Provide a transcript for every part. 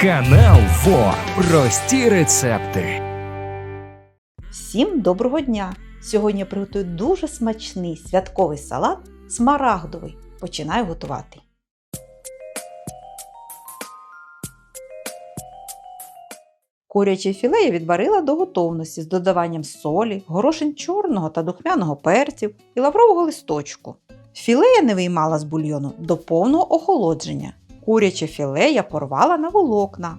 Канал ФО. Прості рецепти. Всім доброго дня! Сьогодні я приготую дуже смачний святковий салат смарагдовий. Починаю готувати. Куряче філе я відварила до готовності з додаванням солі, горошин чорного та духмяного перців і лаврового листочку. Філе я не виймала з бульйону до повного охолодження. Куряче філе я порвала на волокна.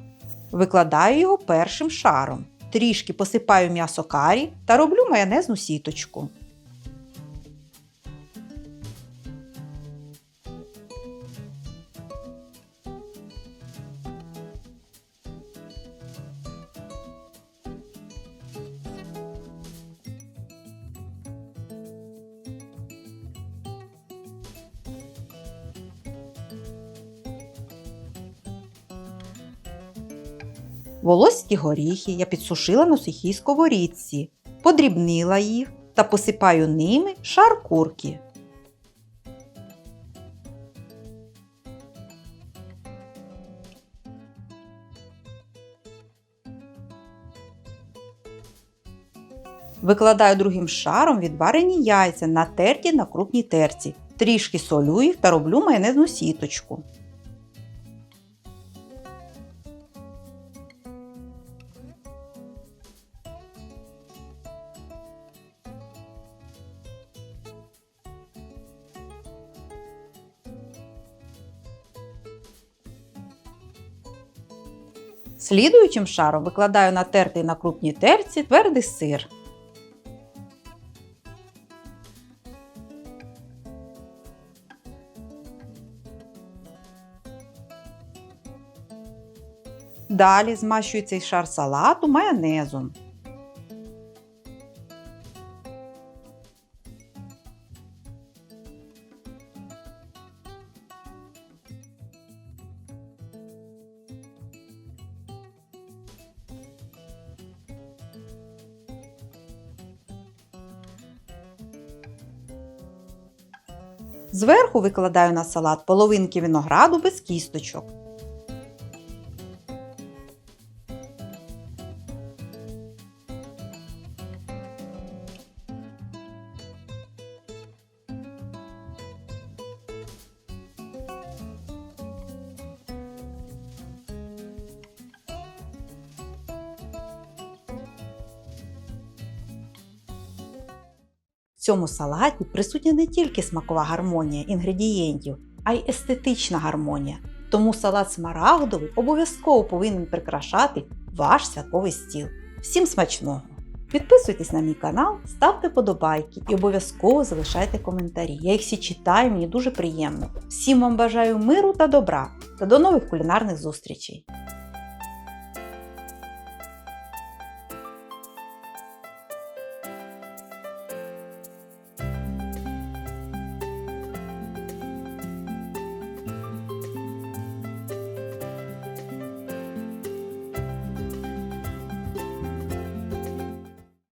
Викладаю його першим шаром. Трішки посипаю м'ясо карі та роблю майонезну сіточку. Волоські горіхи я підсушила на сухій сковорідці, подрібнила їх та посипаю ними шар курки. Викладаю другим шаром відварені яйця, натерті на крупній терці. Трішки солю їх та роблю майонезну сіточку. Слідуючим шаром викладаю натертий на крупній терці твердий сир. Далі змащую цей шар салату майонезом. Зверху викладаю на салат половинки винограду без кісточок. Цьому салаті присутня не тільки смакова гармонія інгредієнтів, а й естетична гармонія. Тому салат смарагдовий обов'язково повинен прикрашати ваш святковий стіл. Всім смачного! Підписуйтесь на мій канал, ставте подобайки і обов'язково залишайте коментарі. Я їх всі читаю, мені дуже приємно. Всім вам бажаю миру та добра та до нових кулінарних зустрічей!